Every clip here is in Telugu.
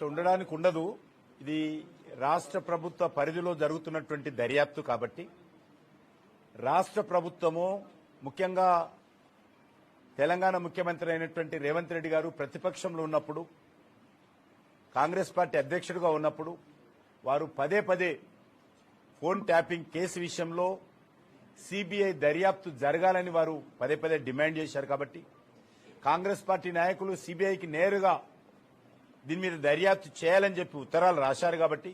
అట్లా ఉండడానికి ఉండదు. ఇది రాష్ట్ర ప్రభుత్వ పరిధిలో జరుగుతున్నటువంటి దర్యాప్తు కాబట్టి రాష్ట్ర ప్రభుత్వము ముఖ్యంగా తెలంగాణ ముఖ్యమంత్రి అయినటువంటి రేవంత్ రెడ్డి గారు ప్రతిపక్షంలో ఉన్నప్పుడు కాంగ్రెస్ పార్టీ అధ్యక్షుడిగా ఉన్నప్పుడు వారు పదే పదే ఫోన్ ట్యాపింగ్ కేసు విషయంలో సిబిఐ దర్యాప్తు జరగాలని వారు పదే పదే డిమాండ్ చేశారు కాబట్టి కాంగ్రెస్ పార్టీ నాయకులు సిబిఐకి నేరుగా దీని మీద దర్యాప్తు చేయాలని చెప్పి ఉత్తరాలు రాశారు కాబట్టి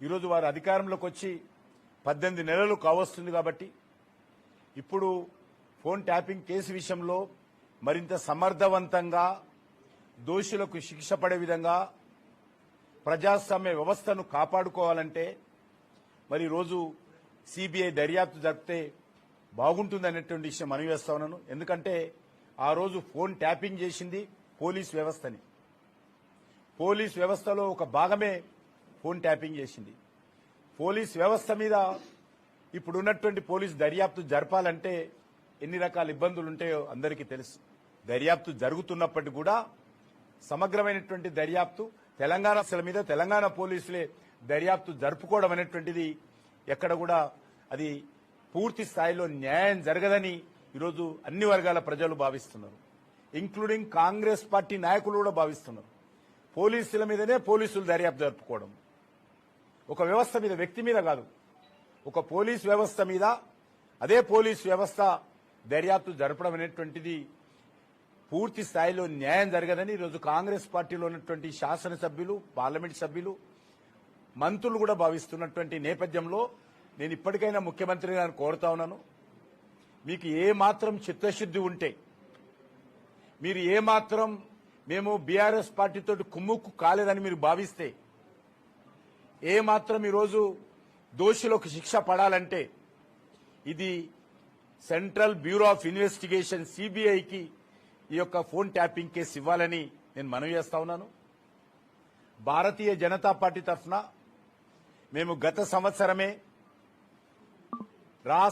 ఈరోజు వారు అధికారంలోకి వచ్చి పద్దెనిమిది నెలలు కావస్తుంది కాబట్టి ఇప్పుడు ఫోన్ ట్యాపింగ్ కేసు విషయంలో మరింత సమర్థవంతంగా దోషులకు శిక్ష పడే విధంగా ప్రజాస్వామ్య వ్యవస్థను కాపాడుకోవాలంటే మరి రోజు సిబిఐ దర్యాప్తు జరిపితే బాగుంటుందనేటువంటి విషయం మనవి చేస్తా ఉన్నాను. ఎందుకంటే ఆ రోజు ఫోన్ ట్యాపింగ్ చేసింది పోలీస్ వ్యవస్థని. పోలీస్ వ్యవస్థలో ఒక భాగమే ఫోన్ ట్యాపింగ్ చేసింది. పోలీస్ వ్యవస్థ మీద ఇప్పుడున్నటువంటి పోలీస్ దర్యాప్తు జరపాలంటే ఎన్ని రకాల ఇబ్బందులు ఉంటాయో అందరికీ తెలుసు. దర్యాప్తు జరుగుతున్నప్పటికీ కూడా సమగ్రమైనటువంటి దర్యాప్తు తెలంగాణ అసలు మీద తెలంగాణ పోలీసులే దర్యాప్తు జరుపుకోవడం అనేటువంటిది ఎక్కడ కూడా అది పూర్తి స్థాయిలో న్యాయం జరగదని ఈరోజు అన్ని వర్గాల ప్రజలు భావిస్తున్నారు. ఇంక్లూడింగ్ కాంగ్రెస్ పార్టీ నాయకులు కూడా భావిస్తున్నారు. పోలీసుల మీదనే పోలీసులు దర్యాప్తు జరుపుకోవడం. ఒక వ్యవస్థ మీద వ్యక్తి మీద కాదు. ఒక పోలీస్ వ్యవస్థ మీద అదే పోలీస్ వ్యవస్థ దర్యాప్తు జరపడం అనేటువంటిది పూర్తి స్థాయిలో న్యాయం జరగదని ఈరోజు కాంగ్రెస్ పార్టీలో ఉన్నటువంటి శాసనసభ్యులు పార్లమెంట్ సభ్యులు మంత్రులు కూడా భావిస్తున్నటువంటి నేపథ్యంలో నేను ఇప్పటికైనా ముఖ్యమంత్రి గారిని కోరుతా ఉన్నాను. మీకు ఏ మాత్రం చిత్తశుద్ధి ఉంటే మీరు ఏ మాత్రం మేము బీఆర్ఎస్ పార్టీతో కుమ్ముక్కు కాలేదని మీరు భావిస్తే ఏ మాత్రం ఈరోజు దోషులకు శిక్ష పడాలంటే ఇది సెంట్రల్ బ్యూరో ఆఫ్ ఇన్వెస్టిగేషన్ సిబిఐకి ఈ యొక్క ఫోన్ ట్యాపింగ్ కేసు ఇవ్వాలని నేను మనవి చేస్తా ఉన్నాను. భారతీయ జనతా పార్టీ తరఫున మేము గత సంవత్సరమే రాష్ట్ర